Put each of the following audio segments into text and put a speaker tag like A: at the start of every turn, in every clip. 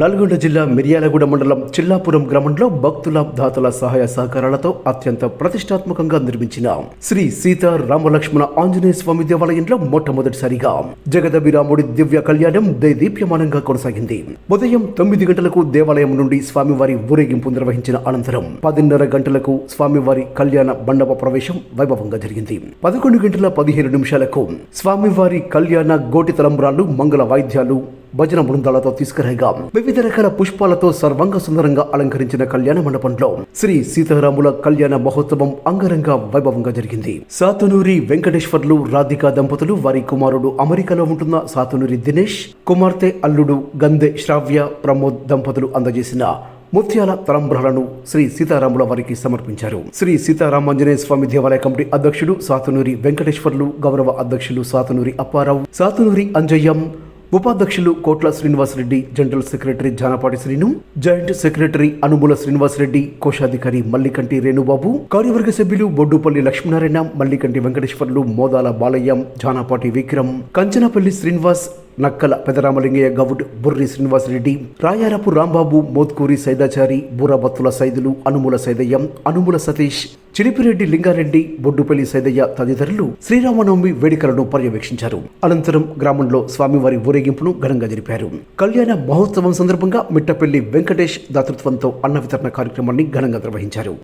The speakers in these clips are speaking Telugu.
A: నల్గొండ జిల్లా మిర్యాలగూడ మండలం చిల్లాపురం గ్రామంలో భక్తుల దాతల సహాయ సహకారాలతో అత్యంత ప్రతిష్టాత్మకంగా నిర్మించిన శ్రీ సీతా రామలక్ష్మణ ఆంజనేయ స్వామి దేవాలయంలో మొట్టమొదటిసారిగా జగదభిరాముడి దివ్య కళ్యాణం దైదీప్యమానంగా కొనసాగింది. ఉదయం తొమ్మిది గంటలకు దేవాలయం నుండి స్వామివారి ఊరేగింపు నిర్వహించిన అనంతరం పదిన్నర గంటలకు స్వామివారి కళ్యాణ మండప ప్రవేశం వైభవంగా జరిగింది. పదకొండు గంటల పదిహేను నిమిషాలకు స్వామివారి కళ్యాణ గోటి తలంబ్రాలు మంగళ వాయిద్యాలు భజన బృందాలతో తీసుకురాగా. వివిధ రకాల పుష్పాలతో సర్వంగ సుందరంగా అలంకరించిన కళ్యాణ మండపంలో శ్రీ సీతారాముల కళ్యాణ మహోత్సవం అంగరంగ వైభవంగా జరిగింది. సాతునూరి వెంకటేశ్వర్లు రాధికా దంపతులు వారి కుమారుడు అమెరికాలో ఉంటున్న సాతునూరి దినేష్ కుమార్తె అల్లుడు గంధె శ్రావ్య ప్రమోద్ దంపతులు అందజేసిన ముత్యాల తలంబ్రాలను శ్రీ సీతారాముల వారికి సమర్పించారు. శ్రీ సీతారామాంజనేయ స్వామి దేవాలయ కమిటీ అధ్యక్షుడు సాతునూరి వెంకటేశ్వర్లు గౌరవ అధ్యక్షులు సాతునూరి అప్పారావు సాతునూరి అంజయ్యం ఉపాధ్యక్షులు Kotla Srinivasareddy general secretary Janapati Srinu joint secretary Anumula Srinivasareddy కోశాధికారి మల్లికంటి రేణుబాబు కార్యవర్గ సభ్యులు బొడ్డుపల్లి లక్ష్మీనారాయణ మల్లికంటి వెంకటేశ్వర్లు మోదాల బాలయ్యం జానపాటి విక్రమ్ కంచనపల్లి శ్రీనివాస్ నక్కల పెదరామలింగయ్య గౌడ్ బుర్రి శ్రీనివాసరెడ్డి రాయారపు రాంబాబు మోత్కూరి సైదాచారి బూరాబత్తుల సైదులు అనుముల సైదయ్యం అనుముల సతీష్ చిలిపిరెడ్డి లింగారెడ్డి బొడ్డుపల్లి సైదయ్య తదితరులు శ్రీరామనవమి వేడుకలను పర్యవేక్షించారు. అనంతరం గ్రామంలో స్వామివారి ఊరేగింపును ఘనంగా జరిపారు. కళ్యాణ మహోత్సవం సందర్భంగా మిట్టపల్లి వెంకటేష్ దాతృత్వంతో అన్న వితరణ కార్యక్రమాన్ని ఘనంగా నిర్వహించారు.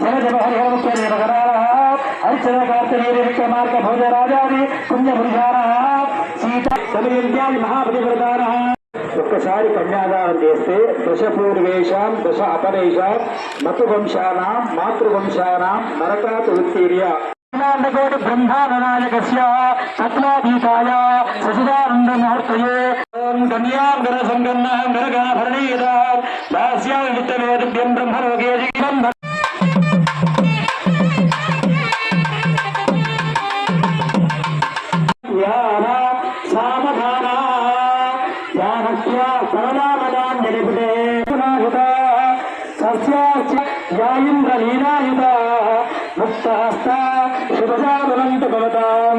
B: జగజ హరిహరముఖరి అర్చన కార్తవీర విక్రమార్క భోజ రాజాది పుణ్య పురుషార సీత సమయజ్ఞాని మహాబలివృదాన ఒక్కసారి కన్యాదానం చేస్తే దశ పూర్వేషాం దశ అపరేషాం మతువంశానాం మాతృవంశానాం నరకాత్ ఉత్తీర్య. కోటి బ్రహ్మానాయకస్య దాస్యాం బ్రహ్మలోకే భవతాం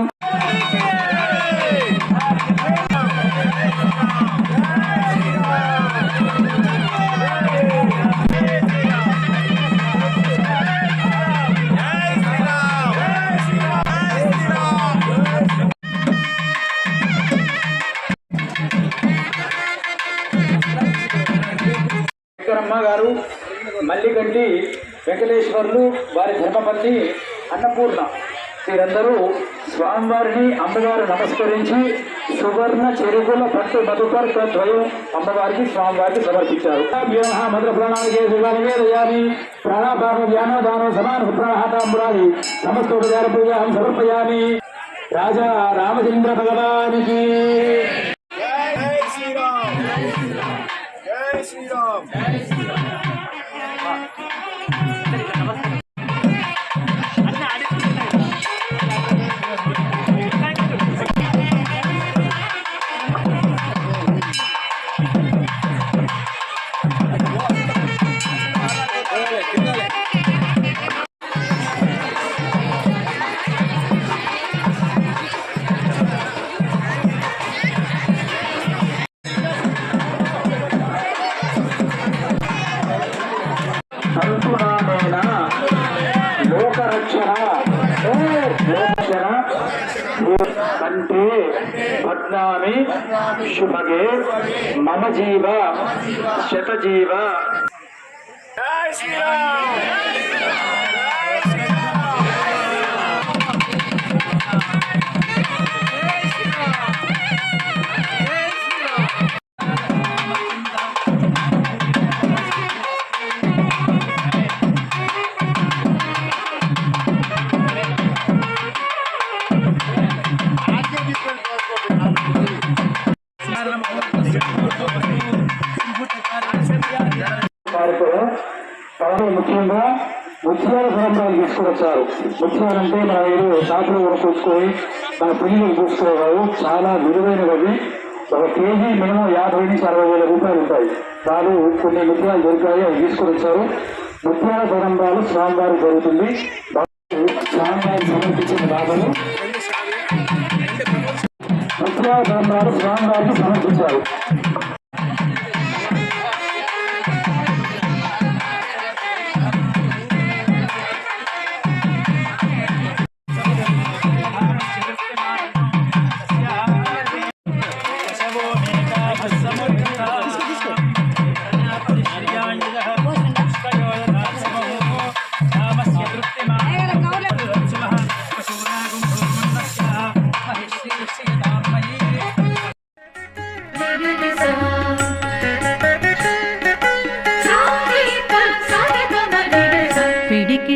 B: శంకరమ్మ గారు మల్లిగంటి వెంకటేశ్వర్లు వారి ధర్మపత్ని అన్నపూర్ణ. మీరందరూ స్వామివారిని అమ్మవారు నమస్కరించి సువర్ణ చెరుకుల పట్టు మధుపర్క ద్వయం అమ్మవారికి స్వామివారికి సమర్పించారు. మధుర ప్రాణానికి నివేదయామి ప్రాణాపాన ధ్యానోదాన సమాన ప్రాణాతాంబురాది సమస్తోపచార పూజాం సమర్పయామి. రాజా రామచంద్ర భగవానికి.
C: జై శ్రీరామ్. జై శ్రీరామ్.
B: మమ జీవ శతజీవ
C: శ్రీరామ్.
B: పదవి ముఖ్యంగా ముత్యాల పరంపరలు తీసుకువచ్చారు ముత్యాలంటే మన ఏదో షాపులో కొనుక్కొచ్చుకొని మన పిల్లలకు చూసుకోవాలి. చాలా విలువైనవి. ఒక కేజీ మినిమం యాభై నుంచి అరవై వేల రూపాయలు ఉంటాయి. వాళ్ళు కొన్ని ముత్యాలు దొరికాయి అవి తీసుకొని వచ్చారు ముత్యాల పరంపరలు స్వామివారు జరుగుతుంది స్వామివారి సమర్పించిన బాధలు ముత్యాల పరంపరలు స్వామివారికి సమర్పించారు.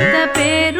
D: the peru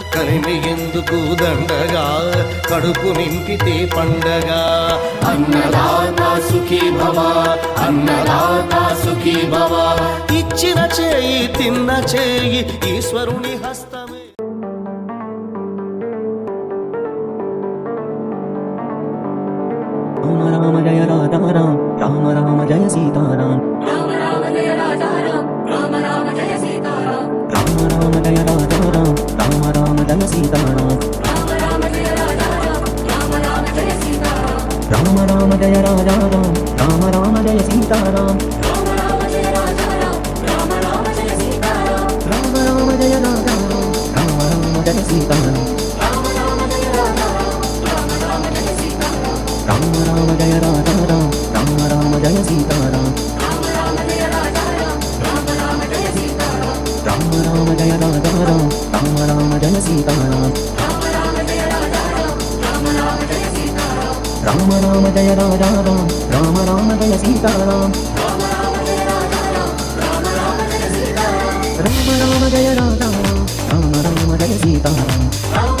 E: కలిమి ఎందుకు దండగా? కడుపు నింపితే పండగ. అన్నదాత సుఖీ భవ అన్నదాత సుఖీ భవ. ఇచ్చిన చేయి తిన్న చేయి ఈశ్వరుని హస్తమే.
F: రామ రామ జయ రాధా రామ రామ రామ జయ Sitaram Rama Rama Jaya Rama Rama Jaya Sita Rama Rama Jaya Rama Rama Jaya Sita Rama Rama Jaya Rama Rama Rama Jaya Sita Rama Rama Jaya Rama Rama Rama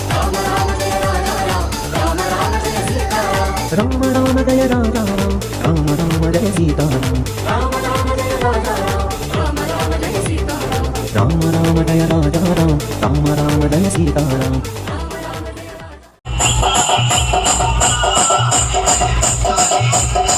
F: Rama Rama Jaya Radha Rama Rama Rama Jaya Sitaram
E: you.